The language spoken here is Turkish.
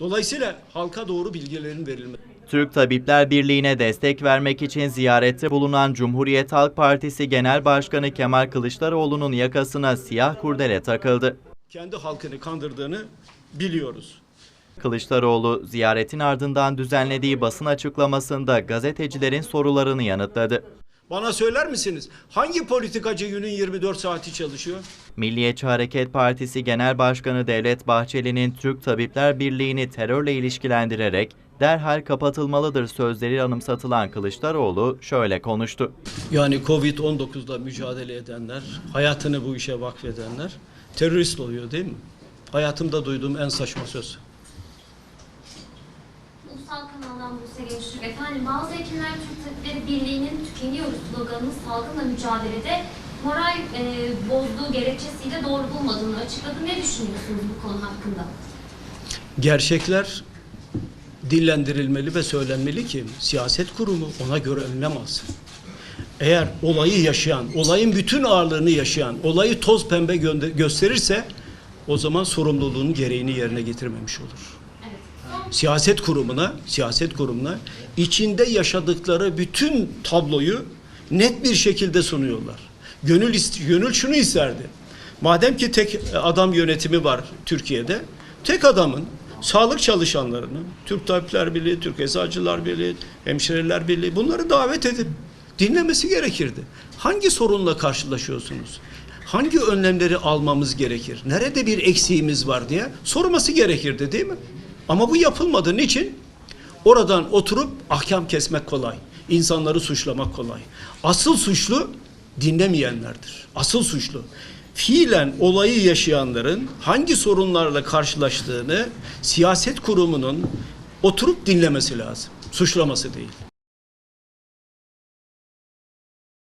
Dolayısıyla halka doğru bilgilerin verilmesi. Türk Tabipler Birliği'ne destek vermek için ziyarette bulunan Cumhuriyet Halk Partisi Genel Başkanı Kemal Kılıçdaroğlu'nun yakasına siyah kurdele takıldı. Kendi halkını kandırdığını biliyoruz. Kılıçdaroğlu ziyaretin ardından düzenlediği basın açıklamasında gazetecilerin sorularını yanıtladı. Bana söyler misiniz? Hangi politikacı günün 24 saati çalışıyor? Milliyetçi Hareket Partisi Genel Başkanı Devlet Bahçeli'nin Türk Tabipler Birliği'ni terörle ilişkilendirerek derhal kapatılmalıdır sözleri anımsatılan Kılıçdaroğlu şöyle konuştu. Yani Covid-19'da mücadele edenler, hayatını bu işe vakfedenler terörist oluyor değil mi? Hayatımda duyduğum en saçma söz. Ulusal kanaldan Buse Gençlik. Efendim bazı hekimler Türk Tabipleri Birliği'nin tükeniyoruz sloganını salgınla mücadelede moral e, bozduğu gerekçesiyle doğru bulmadığını açıkladı. Ne düşünüyorsunuz bu konu hakkında? Gerçekler dillendirilmeli ve söylenmeli ki siyaset kurumu ona göre önlem alsın. Eğer olayı yaşayan, olayın bütün ağırlığını yaşayan, olayı toz pembe gösterirse o zaman sorumluluğunun gereğini yerine getirmemiş olur. Siyaset kurumuna, siyaset kurumuna içinde yaşadıkları bütün tabloyu net bir şekilde sunuyorlar. Gönül gönül şunu isterdi. Madem ki tek adam yönetimi var Türkiye'de, tek adamın sağlık çalışanlarını, Türk Tabipler Birliği, Türk Eczacılar Birliği, Hemşireler Birliği bunları davet edip dinlemesi gerekirdi. Hangi sorunla karşılaşıyorsunuz? Hangi önlemleri almamız gerekir? Nerede bir eksiğimiz var diye sorması gerekirdi değil mi? Ama bu yapılmadı. Niçin? Oradan oturup ahkam kesmek kolay. İnsanları suçlamak kolay. Asıl suçlu dinlemeyenlerdir. Asıl suçlu. Fiilen olayı yaşayanların hangi sorunlarla karşılaştığını siyaset kurumunun oturup dinlemesi lazım. Suçlaması değil.